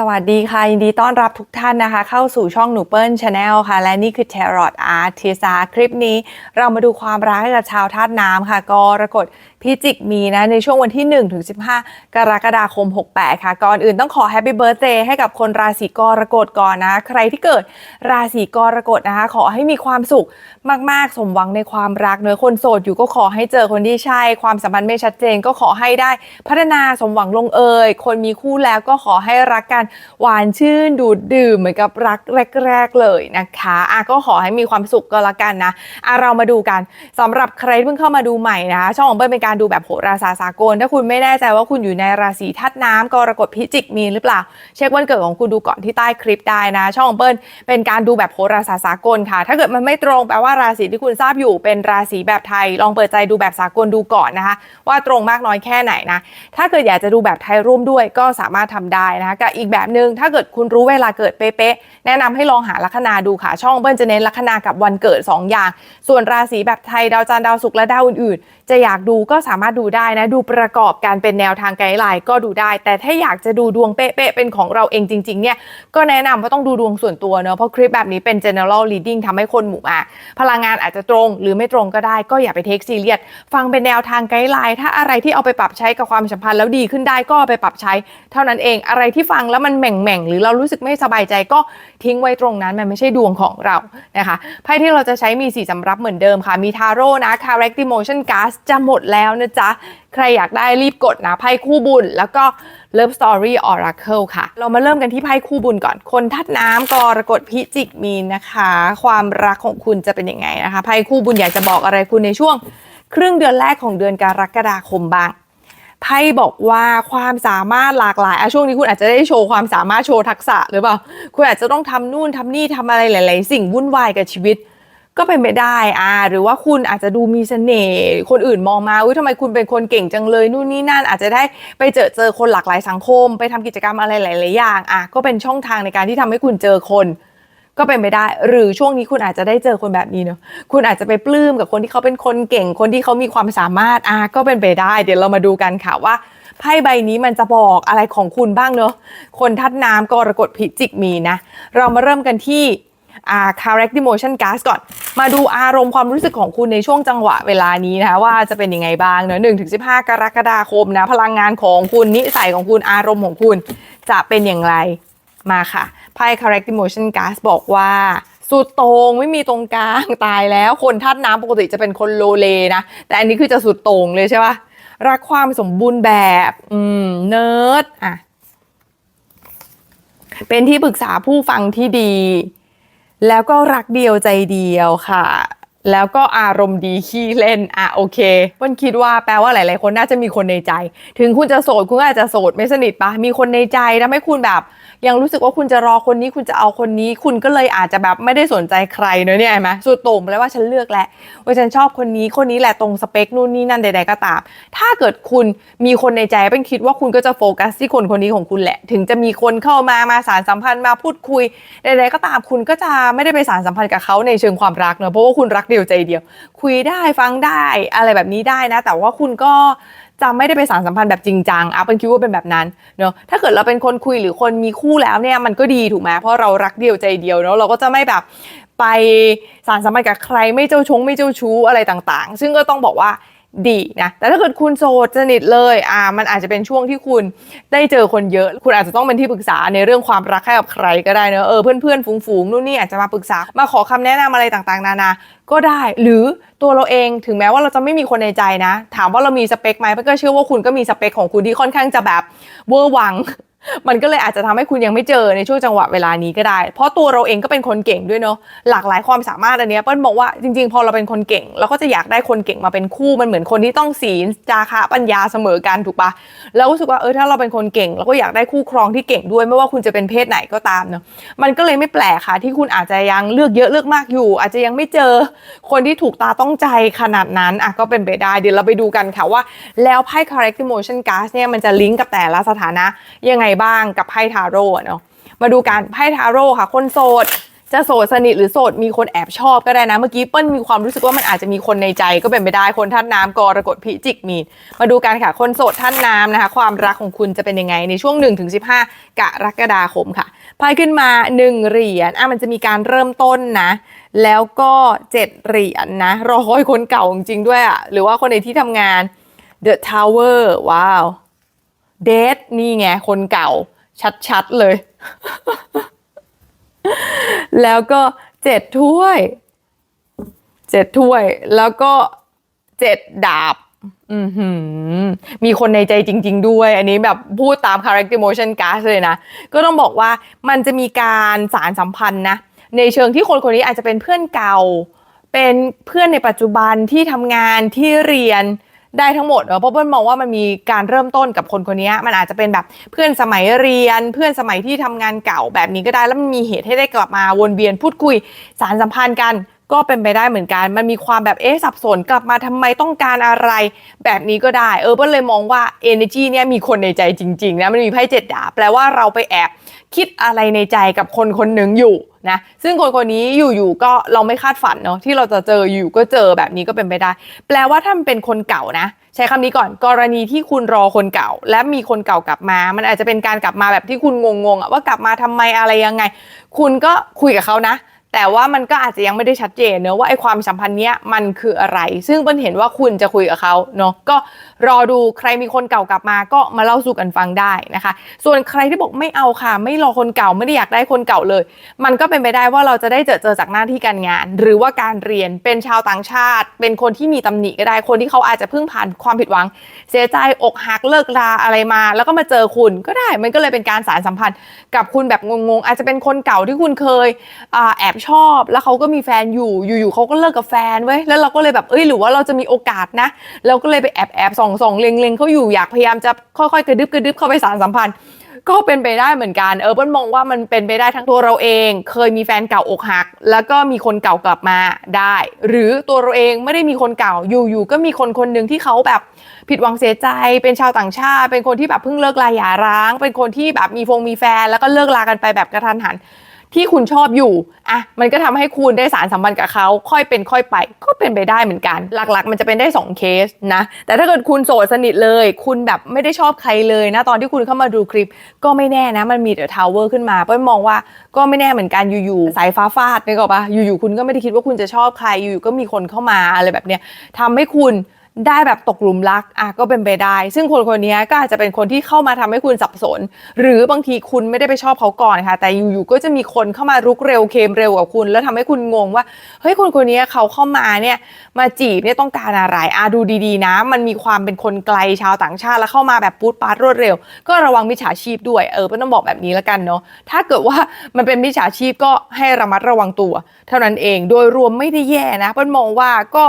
สวัสดีค่ะ ยินดีต้อนรับทุกท่านนะคะ เข้าสู่ช่องหนูเปิลชาแนลค่ะ และนี่คือ Tarot Artist คลิปนี้ เรามาดูความรักกับชาวธาตุน้ำค่ะ กรกฎพิจิกมีนะในช่วงวันที่ 1 ถึง 15 กรกฎาคม 68 ค่ะ ก่อนอื่นต้องขอแฮปปี้เบิร์ a เดย์ให้กับคนราศีกรกฎก่อนนะ ใครที่เกิดราศีกรกฎนะคะ ขอให้มีความสุขมาก ๆ สมหวังในความรักเนื้อคนโสดอยู่ก็ขอให้เจอคนที่ใช่ ความสัมพันธ์ไม่ชัดเจนก็ขอให้ได้พัฒนาสมหวังลงเอย คนมีคู่แล้วก็ขอให้รักกันหวานชื่นดูดดื่มเหมือนกับรักแรก ๆ เลยนะคะอะก็ขอให้มีความสุขก็แล้วกันนะอะเรามาดูกันสำหรับใครเพิ่งเข้ามาดูใหม่นะช่องของเบิ้ลเป็นการดูแบบโหราศาสตร์สากล ถ้าคุณไม่แน่ใจว่าคุณอยู่ในราศีธาตุน้ำกรกฎพิจิกมีนหรือเปล่า เช็ควันเกิดของคุณดูก่อนที่ใต้คลิปได้นะ ช่องเบิ้ลเป็นการดูแบบโหราศาสตร์สากลค่ะ ถ้าเกิดมันไม่ตรงแปลว่าราศีที่คุณทราบอยู่เป็นราศีแบบไทย ลองเปิดใจดูแบบสากลดูก่อนนะคะ ว่าตรงมากน้อยแค่ไหนนะ ถ้าเกิดอยากจะดูแบบไทยร่วมด้วยก็สามารถทำได้นะคะกับอีกแบบหนึง่งถ้าเกิดคุณรู้เวลาเกิดเป๊ะๆแนะนำให้ลองหาลัคนาดูค่ะ ช่องเบิ้ลจะเน้นลัคนากับวันเกิด 2 อย่าง ส่วนราศีแบบไทยดาวจันทร์ดาวศุกร์และดาวอื่นๆ จะอยากดูก็สามารถดูได้นะ ดูประกอบการเป็นแนวทางไกด์ไลน์ก็ดูได้ แต่ถ้าอยากจะดูดวงเป๊ะๆเป็นของเราเองจริงๆเนี่ยก็แนะนำว่าต้องดูดวงส่วนตัวเนอะเพราะคลิปแบบนี้เป็น general reading ทำให้คนหมู่มากพลังงานอาจจะตรงหรือไม่ตรงก็ได้ก็อย่าไปเทคซีเรียสฟังเป็นแนวทางไกด์ไลน์ถ้าอะไรที่เอาไปปรับใช้กับความสัมพันธ์แล้วดีขึ้นได้ก็ไปปรับใช้ เท่านั้นเองอะไรที่ฟังแล้วมันแหม่งๆหรือเรารู้สึกไม่สบายใจก็ทิ้งไว้ตรงนั้นมันไม่ใช่ดวงของเรานะคะไพ่ที่เราจะใช้มีสีสำรับเหมือนเดิมค่ะ มีทาโร่นะ Character Emotion Card จะหมดแล้วนะจ๊ะ ใครอยากได้รีบกดนะไพ่คู่บุญ แล้วก็ Love Story Oracle ค่ะ เรามาเริ่มกันที่ไพ่คู่บุญก่อน คนทัดน้ำกรกฎพิจิกมีนนะคะ ความรักของคุณจะเป็นยังไงนะคะไพ่คู่บุญอยากจะบอกอะไรคุณในช่วง ครึ่งเดือนแรกของเดือนกรกฎาคมบ้าง ไพ่บอกว่าความสามารถหลากหลายอะช่วงนี้คุณอาจจะได้โชว์ความสามารถโชว์ทักษะหรือเปล่า คุณอาจจะต้องทำนู่นทำนี่ทำอะไรหลาย ๆ สิ่งวุ่นวายกับชีวิต ก็เป็นไปได้อ่าหรือว่าคุณอาจจะดูมีเสน่ห์คนอื่นมองมาอุ้ยทำไมคุณเป็นคนเก่งจังเลยนู่นนี่นั่น อาจจะได้ไปเจอเจอคนหลากหลายสังคม ไปทำกิจกรรมอะไรหลาย ๆ อย่างอะก็เป็นช่องทางในการที่ทำให้คุณเจอคน ก็เป็นไปได้ หรือช่วงนี้คุณอาจจะได้เจอคนแบบนี้เนอะคุณอาจจะไปปลื้มกับคนที่เขาเป็นคนเก่งคนที่เขามีความสามารถอะก็เป็นไปได้ เดี๋ยวเรามาดูกันค่ะว่าไพ่ใบนี้มันจะบอกอะไรของคุณบ้างเนอะคนทัดน้ำกรกฎพิจิกมีนะ เรามาเริ่มกันที่อ่า correct emotion gas ก่อน มาดูอารมณ์ความรู้สึกของคุณในช่วงจังหวะเวลานี้นะคะว่าจะเป็นยังไงบ้างเนอะหนึ่งถึงสิบห้ากรกฎาคมนะ พลังงานของคุณนิสัยของคุณอารมณ์ของคุณจะเป็นอย่างไร มาค่ะไพ่ correct emotion gas บอกว่าสุดโตรงไม่มีตรงกลางตายแล้วคนธาตุน้ำปกติจะเป็นคนโลเลนะ แต่อันนี้คือจะสุดโต่งเลยใช่ปะรักความสมบูรณ์แบบ อืม เนิร์ดอะ เป็นที่ปรึกษาผู้ฟังที่ดี แล้วก็รักเดียวใจเดียวค่ะ แล้วก็อารมณ์ดีขี้เล่น อะโอเควันคิดว่าแปลว่าหลาย ๆ คนน่าจะมีคนในใจ ถึงคุณจะโสดคุณก็อาจจะโสดไม่สนิทปะมีคนในใจทำให้คุณแบบ ยังรู้สึกว่าคุณจะรอคนนี้คุณจะเอาคนนี้ คุณก็เลยอาจจะแบบไม่ได้สนใจใครเนอะเนี่ยเห็นไหมสุดโต่งไปแล้วว่าฉันเลือกแล้วว่าฉันชอบคนนี้คนนี้แหละตรงสเปคนู่นนี่นั่นใด ๆ ก็ตาม ถ้าเกิดคุณมีคนในใจเป็นคิดว่าคุณก็จะโฟกัสที่คนคนนี้ของคุณแหละ ถึงจะมีคนเข้ามามาสารสัมพันธ์มาพูดคุยใด ๆ ก็ตาม คุณก็จะไม่ได้ไปสารสัมพันธ์กับเขาในเชิงความรักเนอะเพราะว่าคุณรักเดียวใจเดียว คุยได้ฟังได้อะไรแบบนี้ได้นะ แต่ว่าคุณก็จะไม่ได้ไปสารสัมพันธ์แบบจริงจังอะเป็นคิดว่าเป็นแบบนั้นเนาะถ้าเกิดเราเป็นคนคุยหรือคนมีคู่แล้วเนี่ยมันก็ดีถูกไหมเพราะเรารักเดียวใจเดียวเนาะเราก็จะไม่แบบไปสารสัมพันธ์กับใครไม่เจ้าชงไม่เจ้าชู้อะไรต่างๆ ซึ่งก็ต้องบอกว่า ดีนะแต่ถ้าเกิดคุณโสดสนิทเลยอ่ามันอาจจะเป็นช่วงที่คุณได้เจอคนเยอะ คุณอาจจะต้องเป็นที่ปรึกษาในเรื่องความรักให้กับใครก็ได้เนอะเออเพื่อนๆฝูงๆนู่นนี่อาจจะมาปรึกษามาขอคำแนะนำอะไรต่างๆ นานา ก็ได้หรือตัวเราเองถึงแม้ว่าเราจะไม่มีคนในใจนะ ถามว่าเรามีสเปคไหมเพื่อก็เชื่อว่าคุณก็มีสเปคของคุณที่ค่อนข้างจะแบบเวอร์วัง มันก็เลยอาจจะทำให้คุณยังไม่เจอในช่วงจังหวะเวลานี้ก็ได้ เพราะตัวเราเองก็เป็นคนเก่งด้วยเนาะหลากหลายความสามารถอันนี้เปิ้ลบอกว่าจริงๆ พอเราเป็นคนเก่ง เราก็จะอยากได้คนเก่งมาเป็นคู่มันเหมือนคนที่ต้องศีลจาคะปัญญาเสมอกันถูกปะแล้วรู้สึกว่าเออถ้าเราเป็นคนเก่งเราก็อยากได้คู่ครองที่เก่งด้วยไม่ว่าคุณจะเป็นเพศไหนก็ตามเนาะมันก็เลยไม่แปลกค่ะ ที่คุณอาจจะยังเลือกเยอะเลือกมากอยู่ อาจจะยังไม่เจอคนที่ถูกตาต้องใจขนาดนั้นอะก็เป็นไปได้เดี๋ยวเราไปดูกันค่ะว่า แล้วไพ่ correct emotion card เนี่ยมันจะลิงก์กับแต่ละสถานะยังไงบ้างกับไพ่ทาโร่เนาะมาดูกันไพ่ทาโร่ค่ะ คนโสด จะโสดสนิทหรือโสดมีคนแอบชอบก็ได้นะ เมื่อกี้เปิ้ลมีความรู้สึกว่ามันอาจจะมีคนในใจก็เป็นไปได้คนท่านน้ำกรกฎพิจิกมีนมาดูกันค่ะคนโสดท่านน้ำนะคะ ความรักของคุณจะเป็นยังไงในช่วง 1-15 กรกฎาคมค่ะไพ่ขึ้นมา 1 เหรียญอะมันจะมีการเริ่มต้นนะ แล้วก็ 7 เหรียญนะรอคอยคนเก่าจริงด้วยอะหรือว่าคนในที่ทำงาน The Tower ว้าว เดทนี่ไงคนเก่า ชัดๆเลย แล้วก็เจ็ดถ้วยเจ็ดถ้วย แล้วก็เจ็ดดาบอือหือมีคนในใจจริง ๆ ด้วย อันนี้แบบพูดตาม character motion card เลยนะ ก็ต้องบอกว่ามันจะมีการสารสัมพันธ์นะ ในเชิงที่คนคนนี้อาจจะเป็นเพื่อนเก่า เป็นเพื่อนในปัจจุบันที่ทำงานที่เรียน ได้ทั้งหมดเนอเพราะเปิ้ลมองว่ามันมีการเริ่มต้นกับคนคนนี้มันอาจจะเป็นแบบเพื่อนสมัยเรียน เพื่อนสมัยที่ทำงานเก่าแบบนี้ก็ได้แล้วมันมีเหตุให้ได้กลับมาวนเวียนพูดคุยสารสัมพันธ์กันก็เป็นไปได้เหมือนกัน มันมีความแบบเอ๊ะสับสนกลับมาทำไมต้องการอะไร แบบนี้ก็ได้ เออเปิ้ลเลยมองว่า energy เนี่ยมีคนในใจจริง ๆ นะ มันมีไพ่เจ็ดดาบแปลว่าเราไปแอบ คิดอะไรในใจกับคนคนหนึ่งอยู่นะซึ่งคนคนนี้อยู่ๆก็เราไม่คาดฝันเนาะที่เราจะเจออยู่ก็เจอแบบนี้ก็เป็นไปได้ แปลว่าถ้ามันเป็นคนเก่านะ ใช้คำนี้ก่อนกรณีที่คุณรอคนเก่า และมีคนเก่ากลับมา มันอาจจะเป็นการกลับมาแบบที่คุณงงๆอะว่ากลับมาทำไมอะไรยังไง คุณก็คุยกับเขานะ แต่ว่ามันก็อาจจะยังไม่ได้ชัดเจนเนอะว่าไอ้ความสัมพันธ์เนี้ยมันคืออะไร ซึ่งเปิ้ลเห็นว่าคุณจะคุยกับเขาเนาะก็รอดูใครมีคนเก่ากลับมาก็มาเล่าสู่กันฟังได้นะคะ ส่วนใครที่บอกไม่เอาค่ะ ไม่รอคนเก่าไม่ได้อยากได้คนเก่าเลย มันก็เป็นไปได้ว่าเราจะได้เจอเจอจากหน้าที่การงาน หรือว่าการเรียนเป็นชาวต่างชาติ เป็นคนที่มีตำหนิก็ได้คนที่เขาอาจจะเพิ่งผ่านความผิดหวัง เสียใจอกหักเลิกลาอะไรมา แล้วก็มาเจอคุณก็ได้มันก็เลยเป็นการสารสัมพันธ์กับคุณแบบงงๆอาจจะเป็นคนเก่าที่คุณเคยอแอบชอบ แล้วเขาก็มีแฟนอยู่อยู่ๆเขาก็เลิกกับแฟนเว้แล้วเราก็เลยแบบเอ้ยหรือว่าเราจะมีโอกาสนะ เราก็เลยไปแอบแอบส่องส่องเล็งเล็งเขาอยู่อยากพยายามจะค่อยๆ กระดึบกระดึบเข้าไปสารสัมพันธ์ ก็เป็นไปได้เหมือนกันเออเปิ้ลมองว่ามันเป็นไปได้ทั้งตัวเราเอง เคยมีแฟนเก่าอกหัก แล้วก็มีคนเก่ากลับมาได้ หรือตัวเราเองไม่ได้มีคนเก่าอยู่ๆก็มีคนคนหนึ่งที่เขาแบบผิดหวังเสียใจเป็นชาวต่างชาติ เป็นคนที่แบบเพิ่งเลิกลาหย่าร้าง เป็นคนที่แบบมีฟงมีแฟน แล้วก็เลิกลากันไปแบบกระทันหัน ที่คุณชอบอยู่อะมันก็ทำให้คุณได้สารสัมพันธ์กับเขาค่อยเป็นค่อยไป ก็เป็นไปได้เหมือนกัน หลักๆ มันจะเป็นได้ 2 เคสนะ แต่ถ้าเกิดคุณโสดสนิทเลย คุณแบบไม่ได้ชอบใครเลยนะตอนที่คุณเข้ามาดูคลิป ก็ไม่แน่นะ มันมีเดอะทาวเวอร์ขึ้นมาเปิ้ลมองว่าก็ไม่แน่เหมือนกันอยู่ๆสายฟ้าฟาดนึกออกปะอยู่ๆคุณก็ไม่ได้คิดว่าคุณจะชอบใครอยู่ๆก็มีคนเข้ามาอะไรแบบเนี้ยทำให้คุณ ได้แบบตกหลุมรักอะก็เป็นไปได้ ซึ่งคนคนนี้ก็อาจจะเป็นคนที่เข้ามาทำให้คุณสับสน หรือบางทีคุณไม่ได้ไปชอบเขาก่อนค่ะ แต่อยู่ๆก็จะมีคนเข้ามารุกเร็วเคมเร็วกับคุณ แล้วทำให้คุณงงว่าเฮ้ยคนคนนี้เขาเข้ามาเนี่ยมาจีบเนี่ยต้องการอะไรอะดูดีๆนะ มันมีความเป็นคนไกลชาวต่างชาติแล้วเข้ามาแบบปูดปาดรวดเร็ว ก็ระวังมิจฉาชีพด้วยเออต้องบอกแบบนี้แล้วกันเนาะถ้าเกิดว่ามันเป็นมิจฉาชีพก็ให้ระมัดระวังตัว เท่านั้นเองโดยรวมไม่ได้แย่นะเปิ้ลมองว่าก็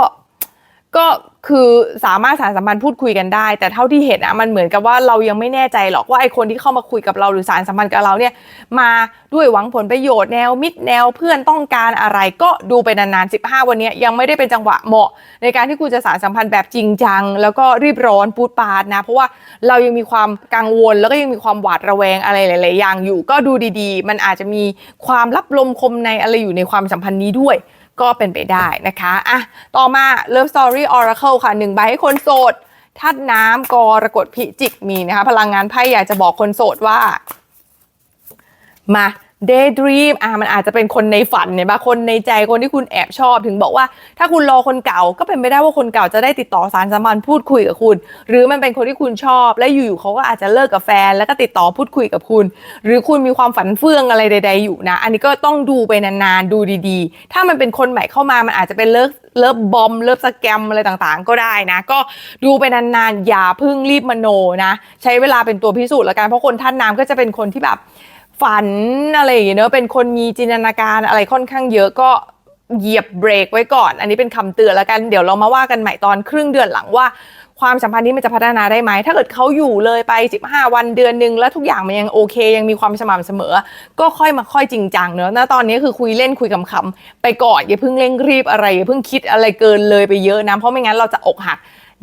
ก็คือสามารถสารสัมพันธ์พูดคุยกันได้ แต่เท่าที่เห็นอะมันเหมือนกับว่าเรายังไม่แน่ใจหรอกว่าไอคนที่เข้ามาคุยกับเราหรือสารสัมพันธ์กับเราเนี่ย มาด้วยหวังผลประโยชน์แนวมิตรแนวเพื่อนต้องการอะไรก็ดูไปนานๆ15 วันนี้ยังไม่ได้เป็นจังหวะเหมาะ ในการที่คุณจะสารสัมพันธ์แบบจริงจัง แล้วก็รีบร้อนปูดปาดนะ เพราะว่าเรายังมีความกังวล แล้วก็ยังมีความหวาดระแวงอะไรหลาย ๆ อย่างอยู่ก็ดูดีๆ มันอาจจะมีความลับลมคมในอะไรอยู่ในความสัมพันธ์นี้ด้วย ก็เป็นไปได้นะคะอะต่อมา Love Story Oracle ค่ะหนึ่งใบให้คนโสดธาตุน้ำกรกฎพิจิกมีนะคะ พลังงานไพ่อยากจะบอกคนโสดว่า มา Daydream อะมันอาจจะเป็นคนในฝันเนี่ยบางคนในใจคนที่คุณแอบชอบ ถึงบอกว่าถ้าคุณรอคนเก่าก็เป็นไปได้ว่าคนเก่าจะได้ติดต่อสารสัมพันธ์พูดคุยกับคุณ หรือมันเป็นคนที่คุณชอบ และอยู่ๆเขาก็อาจจะเลิกกับแฟน แล้วก็ติดต่อพูดคุยกับคุณ หรือคุณมีความฝันเฟื่องอะไรใด ๆ อยู่นะ อันนี้ก็ต้องดูไปนานๆดูดีๆ ถ้ามันเป็นคนใหม่เข้ามามันอาจจะเป็นเลิกเลิฟบอมเลิฟสแกมอะไรต่างๆ ก็ได้นะ ก็ดูไปนานๆอย่าเพึ่งรีบมโนนะ ใช้เวลาเป็นตัวพิสูจน์ละกันเพราะคนท่านน้ำก็จะเป็นคนที่แบบ ฝันอะไรอย่างเงี้ยเนอะเป็นคนมีจินตนาการอะไรค่อนข้างเยอะก็เหยียบเบรกไว้ก่อน อันนี้เป็นคำเตือนแล้วกัน เดี๋ยวเรามาว่ากันใหม่ตอนครึ่งเดือนหลังว่า ความสัมพันธ์นี้มันจะพัฒนาได้ไหม ถ้าเกิดเขาอยู่เลยไป 15 วันเดือนหนึ่งแล้วทุกอย่างมันยังโอเค ยังมีความสม่ำเสมอ ก็ค่อยมาค่อยจริงจังเนอะณตอนนี้คือคุยเล่นคุยขำๆไปก่อนอย่าเพิ่งเร่งรีบอะไรอย่าเพิ่งคิดอะไรเกินเลยไปเยอะนะเพราะไม่งั้นเราจะอกหัก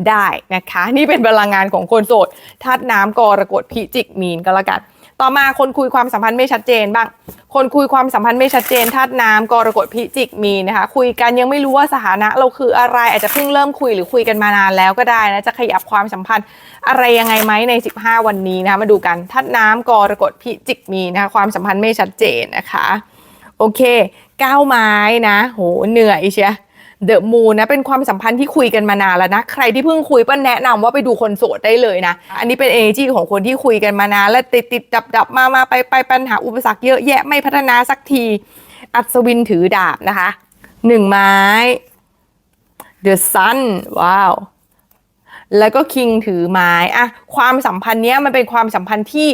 ได้นะคะ นี่เป็นพลังงานของคนโสดธาตุน้ำกรกฎพิจิกมีนก็แล้วกัน ต่อมาคนคุยความสัมพันธ์ไม่ชัดเจนบ้าง คนคุยความสัมพันธ์ไม่ชัดเจนธาตุน้ำกรกฎพิจิกมีนะคะ คุยกันยังไม่รู้ว่าสถานะเราคืออะไรอาจจะเพิ่งเริ่มคุยหรือคุยกันมานานแล้วก็ได้นะจะขยับความสัมพันธ์อะไรยังไงไหมใน 15 วันนี้นะคะมาดูกันธาตุน้ำกรกฎพิจิกมีนะคะความสัมพันธ์ไม่ชัดเจนนะคะ โอเคก้าวไม้นะ โหเหนื่อยเชีย เดอะมูนนะเป็นความสัมพันธ์ที่คุยกันมานานแล้วนะ ใครที่เพิ่งคุยป้าแนะนำว่าไปดูคนโสดได้เลยนะ อันนี้เป็นเอเนจีของคนที่คุยกันมานาน และติดติดดับดับมามาไปไปปัญหาอุปสรรคเยอะแยะไม่พัฒนาสักที อัศวินถือดาบนะคะหนึ่งไม้เดอะซันว้าว แล้วก็คิงถือไม้อะความสัมพันธ์เนี้ยมันเป็นความสัมพันธ์ที่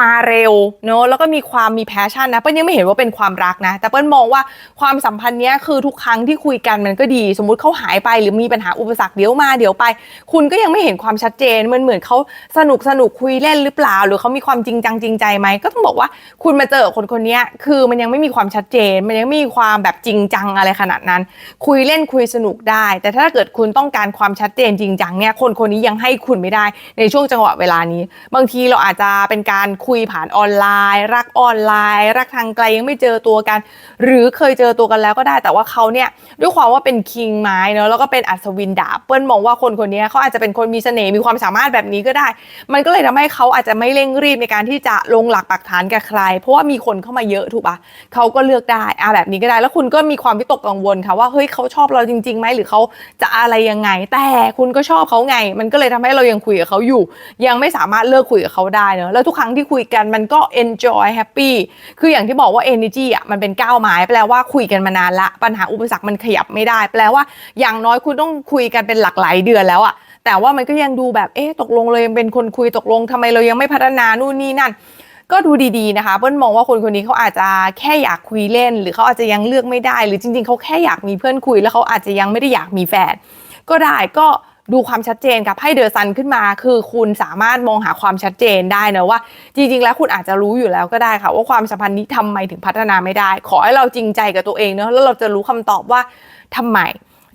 มาเร็วเนอะแล้วก็มีความมีแพชชั่นนะเปิ้ลยังไม่เห็นว่าเป็นความรักนะ แต่เปิ้ลมองว่าความสัมพันธ์เนี้ยคือทุกครั้งที่คุยกันมันก็ดี สมมุติเขาหายไปหรือมีปัญหาอุปสรรคเดี๋ยวมาเดี๋ยวไป คุณก็ยังไม่เห็นความชัดเจนมันเหมือนเขาสนุกสนุกคุยเล่นหรือเปล่า หรือเขามีความจริงจังจริงใจไหมก็ต้องบอกว่าคุณมาเจอคนคนเนี้ยคือมันยังไม่มีความชัดเจน มันยังไม่มีความแบบจริงจังอะไรขนาดนั้น คุยเล่นคุยสนุกได้ แต่ถ้าเกิดคุณต้องการความชัดเจนจริงจังเนี่ยคนคนนี้ยังให้คุณไม่ได้ในช่วงจังหวะเวลานี้ บางทีเราอาจจะเป็นการคุยผ่านออนไลน์ รักออนไลน์ รักทางไกลยังไม่เจอตัวกัน หรือเคยเจอตัวกันแล้วก็ได้ แต่ว่าเขาเนี่ยด้วยความว่าเป็นคิงไม้เนอะแล้วก็เป็นอัศวินดาบเปิ้ลมองว่าคนคนนี้เขาอาจจะเป็นคนมีเสน่ห์มีความสามารถแบบนี้ก็ได้ มันก็เลยทำให้เขาอาจจะไม่เร่งรีบในการที่จะลงหลักปักฐานกับใคร เพราะว่ามีคนเข้ามาเยอะถูกปะเขาก็เลือกได้อะแบบนี้ก็ได้ แล้วคุณก็มีความวิตกกังวลค่ะว่าเฮ้ยเขาชอบเราจริงๆไหมหรือเขาจะอะไรยังไง แต่คุณก็ชอบเขาไงมันก็เลยทำให้เรายังคุยกับเขาอยู่ ยังไม่สามารถเลิกคุยกับเขาได้เนอะแล้วทุกครั้งที่คุยกันมันก็ enjoy happy คืออย่างที่บอกว่า energy อะมันเป็นก้าวไม้แปลว่าคุยกันมานานละปัญหาอุปสรรคมันขยับไม่ได้ แปลว่าอย่างน้อยคุณต้องคุยกันเป็นหลักหลายเดือนแล้วอะแต่ว่ามันก็ยังดูแบบเอ๊ะตกลงเรายังเป็นคนคุยตกลงทำไมเรายังไม่พัฒนานู่นนี่นั่นก็ดูดีๆนะคะเปิ้ลมองว่าคนคนนี้เขาอาจจะแค่อยากคุยเล่น หรือเขาอาจจะยังเลือกไม่ได้ หรือจริงๆเขาแค่อยากมีเพื่อนคุย แล้วเขาอาจจะยังไม่ได้อยากมีแฟนก็ได้ก็ ดูความชัดเจนกับให้เดอซันขึ้นมา คือคุณสามารถมองหาความชัดเจนได้นะว่า จริง ๆ แล้วคุณอาจจะรู้อยู่แล้วก็ได้ค่ะ ว่าความสัมพันธ์นี้ทำไมถึงพัฒนาไม่ได้ ขอให้เราจริงใจกับตัวเองเนอะแล้วเราจะรู้คำตอบว่าทำไม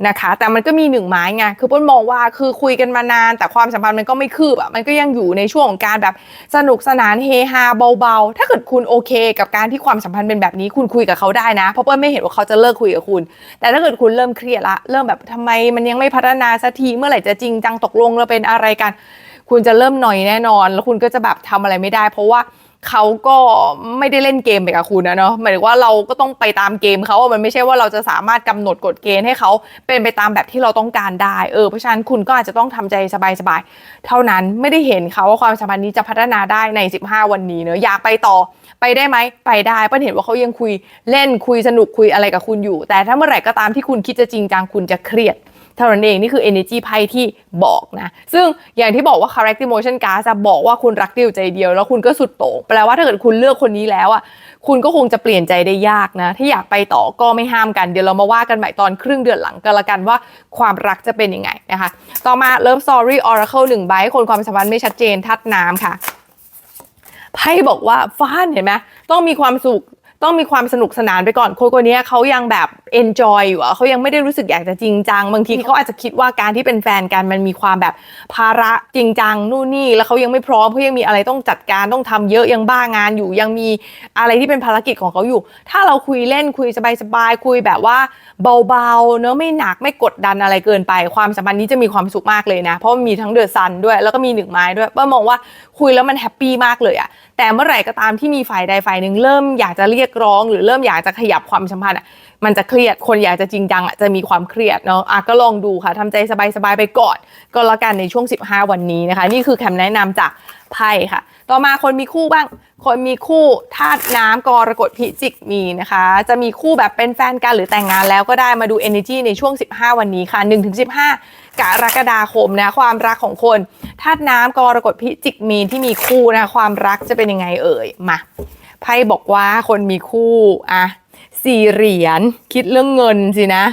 นะคะ แต่มันก็มีหนึ่งไม้ไงคือเปิ้ลมองว่าคือคุยกันมานาน แต่ความสัมพันธ์มันก็ไม่คืบอะมันก็ยังอยู่ในช่วงของการแบบสนุกสนานเฮฮาเบาๆ ถ้าเกิดคุณโอเค กับการที่ความสัมพันธ์เป็นแบบนี้คุณคุยกับเขาได้นะ เพราะเปิ้ลไม่เห็นว่าเขาจะเลิกคุยกับคุณ แต่ถ้าเกิดคุณเริ่มเครียดละเริ่มแบบทำไมมันยังไม่พัฒนาสักทีเมื่อไหร่จะจริงจังตกลงเราเป็นอะไรกัน คุณจะเริ่มหน่อยแน่นอน แล้วคุณก็จะแบบทำอะไรไม่ได้ เพราะว่า เขาก็ไม่ได้เล่นเกมไปกับคุณนะเนาะหมายถึงว่าเราก็ต้องไปตามเกมเขาอะมันไม่ใช่ว่าเราจะสามารถกำหนดกฎเกณฑ์ให้เขาเป็นไปตามแบบที่เราต้องการได้เออเพราะฉะนั้นคุณก็อาจจะต้องทำใจสบายๆเท่านั้นไม่ได้เห็นเขาว่าความสัมพันธ์นี้จะพัฒนาได้ใน 15 วันนี้เนอะอยากไปต่อไปได้ไหมไปได้เป้นเห็นว่าเขายังคุยเล่นคุยสนุกคุยอะไรกับคุณอยู่ แต่ถ้าเมื่อไหร่ก็ตามที่คุณคิดจะจริงจังคุณจะเครียด เท่านั้นเองนี่คือ energy ไพ่ที่บอกนะ ซึ่งอย่างที่บอกว่า character motion card จะบอกว่าคุณรักเดียวใจเดียว แล้วคุณก็สุดโต่งแปลว่าถ้าเกิดคุณเลือกคนนี้แล้วอะคุณก็คงจะเปลี่ยนใจได้ยากนะที่อยากไปต่อก็ไม่ห้ามกัน เดี๋ยวเรามาว่ากันใหม่ตอนครึ่งเดือนหลังกันละกันว่าความรักจะเป็นยังไงนะคะ ต่อมา love story oracle หนึ่งใบคนความสัมพันธ์ไม่ชัดเจนทัดน้ำค่ะไพ่บอกว่าฟ้านเห็นไหมต้องมีความสุข ต้องมีความสนุกสนานไปก่อนคนคนนี้เขายังแบบ enjoy อยู่อะเขายังไม่ได้รู้สึกอยากจะจริงจัง บางทีเขาอาจจะคิดว่าการที่เป็นแฟนกันมันมีความแบบภาระจริงจังนู่นนี่แล้วเขายังไม่พร้อมเขายังมีอะไรต้องจัดการต้องทำเยอะยังบ้างานอยู่ยังมีอะไรที่เป็นภารกิจของเขาอยู่ ถ้าเราคุยเล่นคุยสบายๆคุยแบบว่าเบาๆเนอะไม่หนักไม่กดดันอะไรเกินไป ความสัมพันธ์นี้จะมีความสุขมากเลยนะ เพราะมีทั้งเดือดซันด้วยแล้วก็มีหนึ่งไม้ด้วยเป้ามองว่าคุยแล้วมันแฮปปี้มากเลยอะ แต่เมื่อไหร่ก็ตามที่มีฝ่ายใดฝ่ายหนึ่งเริ่มอยากจะเรียกร้อง หรือเริ่มอยากจะขยับความสัมพันธ์อะ มันจะเครียดคนอยากจะจริงจังอะจะมีความเครียดเนาะอะก็ลองดูค่ะทำใจสบายๆไปก่อน ก็แล้วกันในช่วง 15 วันนี้นะคะ นี่คือคำแนะนำจากไพ่ค่ะ ต่อมาคนมีคู่บ้าง คนมีคู่ธาตุน้ำกรกฎพิจิกมีนะคะ จะมีคู่แบบเป็นแฟนกันหรือแต่งงานแล้วก็ได้มาดู energy ในช่วง 15 วันนี้ค่ะ 1-15 กรกฎาคมนะความรักของคนธาตุน้ำกรกฎพิจิกมีที่มีคู่นะความรักจะเป็นยังไงเอ่ยมาไพ่บอกว่าคนมีคู่อะ สี่เหรียญคิดเรื่องเงินสินะ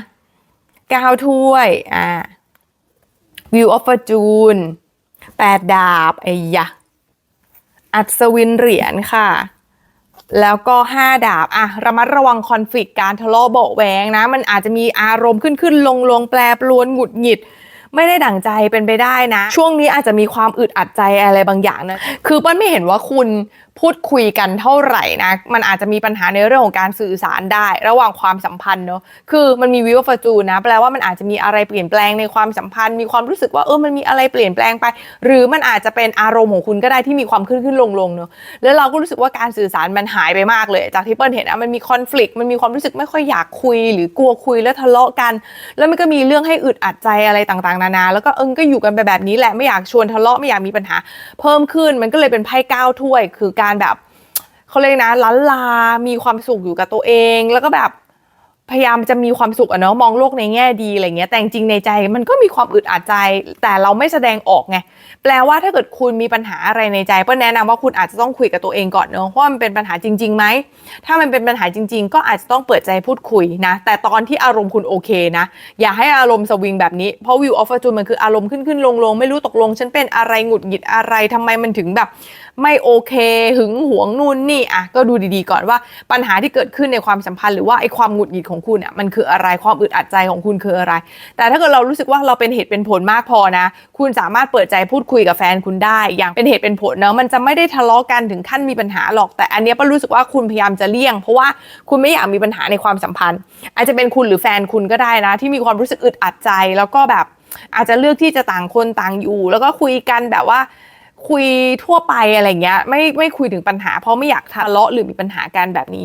เก้าถ้วยอะ View of Fortune แปดดาบไอ้ยะอัศวินเหรียญค่ะ แล้วก็5ดาบอะระมัดระวังคอนฟ lict การทะเลาะเบาะแวงนะ มันอาจจะมีอารมณ์ขึ้นขึ้นลงลงแปรปรวนหงุดหงิด ไม่ได้ดั่งใจเป็นไปได้นะ ช่วงนี้อาจจะมีความอึดอัดใจอะไรบางอย่างนะคือเปิ้ลไม่เห็นว่าคุณพูดคุยกันเท่าไหร่นะ มันอาจจะมีปัญหาในเรื่องของการสื่อสารได้ ระหว่างความสัมพันธ์เนอะคือมันมีวิวฟอร์จูนนะ แปลว่ามันอาจจะมีอะไรเปลี่ยนแปลงในความสัมพันธ์ มีความรู้สึกว่าเออ มันมีอะไรเปลี่ยนแปลงไป หรือมันอาจจะเป็นอารมณ์ของคุณก็ได้ที่มีความขึ้นขึ้นลงลงเนอะแล้วเราก็รู้สึกว่าการสื่อสารมันหายไปมากเลย จากที่เปิ้ลเห็นอะมันมีคอน FLICT มันมีความรู้สึกไม่ค่อยอยากคุย หรือกลัวคุยแล้วทะเลาะกัน แล้วมันก็มีเรื่องให้อึดอัดใจอะไรต่างๆนานา แล้วก็เอิงก็อยู่กันไปแบบนี้แหละไม่อยากชวนทะเลาะไม่อยากมีปัญหา เพิ่มขึ้นมันก็เลยเป็นไพ่เก้าถ้วย คือการแบบเขาเรียกนะล้านลา มีความสุขอยู่กับตัวเอง แล้วก็แบบ พยายามจะมีความสุขอะเนาะมองโลกในแง่ดีอะไรเงี้ยแต่จริงในใจมันก็มีความอึดอัดใจ แต่เราไม่แสดงออกไงแปลว่าถ้าเกิดคุณมีปัญหาอะไรในใจเปิ้ลแนะนำว่าคุณอาจจะต้องคุยกับตัวเองก่อนเนอะว่ามันเป็นปัญหาจริงๆไหมถ้ามันเป็นปัญหาจริง ๆ ก็อาจจะต้องเปิดใจพูดคุยนะ แต่ตอนที่อารมณ์คุณโอเคนะ อย่าให้อารมณ์สวิงแบบนี้เพราะวิวออฟฟอร์จูนมันคืออารมณ์ขึ้นขึ้นลงลงไม่รู้ตกลง ฉันเป็นอะไรหงุดหงิดอะไรทำไมมันถึงแบบ ไม่โอเคหึงหวงนู่นนี่อะก็ดูดีๆ ก่อนว่าปัญหาที่เกิดขึ้นในความสัมพันธ์หรือว่าไอ้ความหงุดหงิดของคุณอะมันคืออะไรความอึดอัดใจของคุณคืออะไร แต่ถ้าเกิดเรารู้สึกว่าเราเป็นเหตุเป็นผลมากพอนะ คุณสามารถเปิดใจพูดคุยกับแฟนคุณได้ อย่างเป็นเหตุเป็นผลเนอะมันจะไม่ได้ทะเลาะกันถึงขั้นมีปัญหาหรอก แต่อันเนี้ยป้ารู้สึกว่าคุณพยายามจะเลี่ยง เพราะว่าคุณไม่อยากมีปัญหาในความสัมพันธ์ อาจจะเป็นคุณหรือแฟนคุณก็ได้นะ ที่มีความรู้สึกอึดอัดใจแล้วก็แบบอาจจะเลือกที่จะต่างคนต่างอยู่ แล้วก็คุยกันแบบว่าคุยทั่วไปอะไรเงี้ยไม่ไม่คุยถึงปัญหา เพราะไม่อยากทะเลาะหรือมีปัญหากันแบบนี้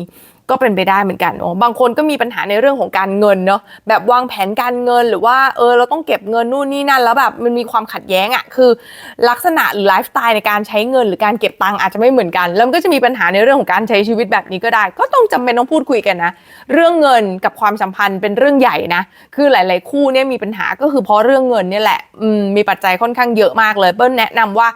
ก็เป็นไปได้เหมือนกันเนาะบางคนก็มีปัญหาในเรื่องของการเงินเนาะแบบวางแผนการเงินหรือว่าเออเราต้องเก็บเงินนู่นนี่นั่น แล้วแบบมันมีความขัดแย้งอะ่ะคือลักษณะหรือไลฟ์สไตล์ในการใช้เงิน หรือการเก็บตังค์อาจจะไม่เหมือนกัน แล้วก็จะมีปัญหาในเรื่องของการใช้ชีวิตแบบนี้ก็ได้ ก็ต้องจำเป็นต้องพูดคุยกันนะ เรื่องเงินกับความสัมพันธ์เป็นเรื่องใหญ่นะคือหลาย ๆ คู่เนี่ยมีปัญหาก็คือเพราะเรื่องเงินเนี่ยแหละมมีปัจจัยค่อนข้างเยอะมากเลยเปิ้ลแนะนำว่า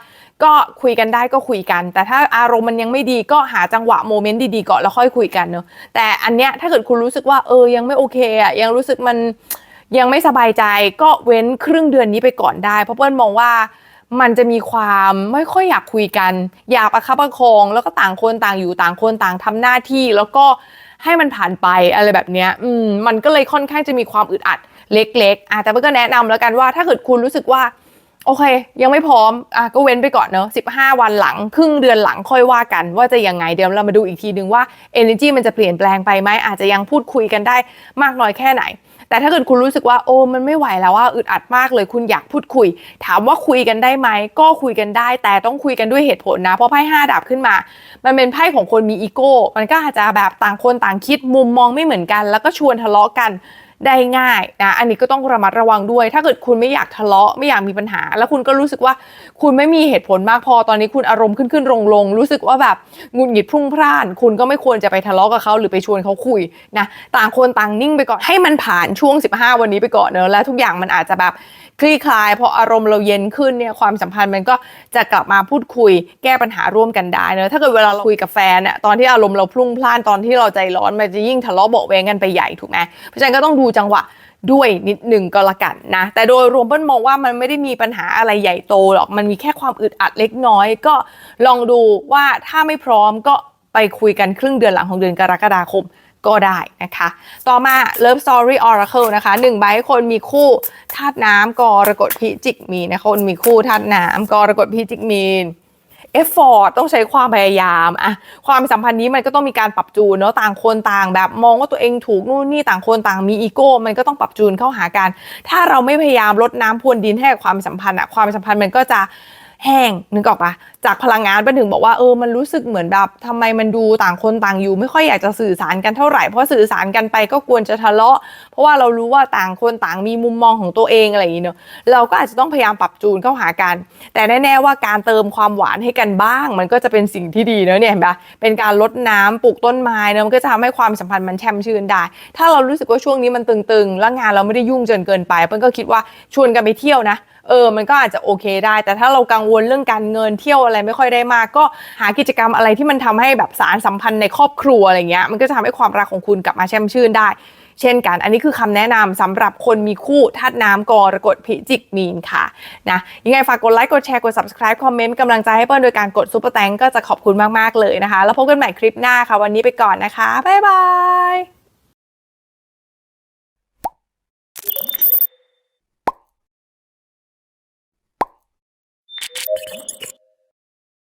ก็คุยกันได้ก็คุยกัน แต่ถ้าอารมณ์มันยังไม่ดีก็หาจังหวะโมเมนต์ดีๆก่อนแล้วค่อยคุยกันเนอะแต่อันเนี้ยถ้าเกิดคุณรู้สึกว่าเออยังไม่โอเคอะยังรู้สึกมันยังไม่สบายใจก็เว้นครึ่งเดือนนี้ไปก่อนได้ เพราะเปิ้ลมองว่ามันจะมีความไม่ค่อยอยากคุยกัน อยากประคับประคอง แล้วก็ต่างคนต่างอยู่ต่างคนต่างทำหน้าที่แล้วก็ให้มันผ่านไปอะไรแบบเนี้ยอืมมันก็เลยค่อนข้างจะมีความอึดอัดเล็ก ๆอะแต่เปิ้ลก็แนะนำแล้วกันว่าถ้าเกิดคุณรู้สึกว่า โอเค ยังไม่พร้อมอะก็เว้นไปก่อนเนอะ15 วันหลัง ครึ่งเดือนหลังค่อยว่ากัน ว่าจะยังไงเดี๋ยวเรามาดูอีกทีหนึ่งว่า energy มันจะเปลี่ยนแปลงไปไหมอาจจะยังพูดคุยกันได้มากน้อยแค่ไหน แต่ถ้าเกิดคุณรู้สึกว่าโอ้มันไม่ไหวแล้วว่าอึดอัดมากเลยคุณอยากพูดคุย ถามว่าคุยกันได้ไหมก็คุยกันได้ แต่ต้องคุยกันด้วยเหตุผลนะ เพราะไพ่ห้าดาบขึ้นมา มันเป็นไพ่ของคนมีอีโก้มันก็อาจจะแบบต่างคนต่างคิดมุมมองไม่เหมือนกัน แล้วก็ชวนทะเลาะกัน ได้ง่ายนะอันนี้ก็ต้องระมัดระวังด้วย ถ้าเกิดคุณไม่อยากทะเลาะไม่อยากมีปัญหา แล้วคุณก็รู้สึกว่าคุณไม่มีเหตุผลมากพอตอนนี้คุณอารมณ์ขึ้นขึ้นลงลงรู้สึกว่าแบบงุนหงิดพรุ่งพล่าน คุณก็ไม่ควรจะไปทะเลาะกับเขาหรือไปชวนเขาคุยนะต่างคนต่างนิ่งไปก่อนให้มันผ่านช่วง 15 วันนี้ไปก่อนเนอะแล้วทุกอย่างมันอาจจะแบบ คลี่คลายพออารมณ์เราเย็นขึ้นเนี่ยความสัมพันธ์มันก็จะกลับมาพูดคุยแก้ปัญหาร่วมกันได้เนอะถ้าเกิดเวลาเราคุยกับแฟนเนี่ยตอนที่อารมณ์เราพลุ่งพล่านตอนที่เราใจร้อนมันจะยิ่งทะเลาะเบาแวงกันไปใหญ่ถูกไหมเพราะฉะนั้นก็ต้องดูจังหวะด้วยนิดหนึ่งก็และกันนะ แต่โดยรวมเปิ้ลมองว่ามันไม่ได้มีปัญหาอะไรใหญ่โตหรอกมันมีแค่ความอึดอัดเล็กน้อย ก็ลองดูว่าถ้าไม่พร้อมก็ไปคุยกันครึ่งเดือนหลังของเดือนกรกฎาคม ก็ได้นะคะ ต่อมา Love Story Oracle นะคะหนึ่งใบให้คนมีคู่ธาตุน้ำกรกฎพิจิกมีนะคนมีคู่ธาตุน้ำกรกฎพิจิกมีนเอฟฟอร์ต้องใช้ความพยายามอะความสัมพันธ์นี้มันก็ต้องมีการปรับจูนเนาะต่างคนต่างแบบมองว่าตัวเองถูกนู่นนี่ต่างคนต่างมีอีโก้มันก็ต้องปรับจูนเข้าหากัน ถ้าเราไม่พยายามลดน้ำพรวนดินให้กับความสัมพันธ์อะความสัมพันธ์มันก็จะ แห้งนึกออกปะจากพลังงานไปถึงบอกว่าเออมันรู้สึกเหมือนแบบทำไมมันดูต่างคนต่างอยู่ ไม่ค่อยอยากจะสื่อสารกันเท่าไหร่เพราะสื่อสารกันไปก็ควรจะทะเลาะ เพราะว่าเรารู้ว่าต่างคนต่างมีมุมมองของตัวเองอะไรอย่างนี้เนอะเราก็อาจจะต้องพยายามปรับจูนเข้าหากัน แต่แน่ๆว่าการเติมความหวานให้กันบ้าง มันก็จะเป็นสิ่งที่ดีเนอะเนี่ยเห็นปะเป็นการลดน้ำปลูกต้นไม้เนอะมันก็จะทำให้ความสัมพันธ์มันแช่มชื่นได้ ถ้าเรารู้สึกว่าช่วงนี้มันตึงๆ แล้วงานเราไม่ได้ยุ่งจนเกินไปเปิ้ลก็คิดว่าชวนกันไปเที่ยวนะ เออมันก็อาจจะโอเคได้ แต่ถ้าเรากังวลเรื่องการเงินเที่ยวอะไรไม่ค่อยได้มาก ก็หากิจกรรมอะไรที่มันทำให้แบบสารสัมพันธ์ในครอบครัวอะไรเงี้ยมันก็จะทำให้ความรักของคุณกลับมาแช่มชื่นได้ เช่นกัน อันนี้คือคำแนะนำสำหรับคนมีคู่ธาตุน้ำกรกฎพิจิกมีนค่ะนะยังไงฝากกดไลค์กดแชร์กด subscribe คอมเมนต์กำลังใจให้เปิ้ลโดยการกดซุปเปอร์แตงก็จะขอบคุณมากๆเลยนะคะ แล้วพบกันใหม่คลิปหน้าค่ะวันนี้ไปก่อนนะคะบ๊ายบาย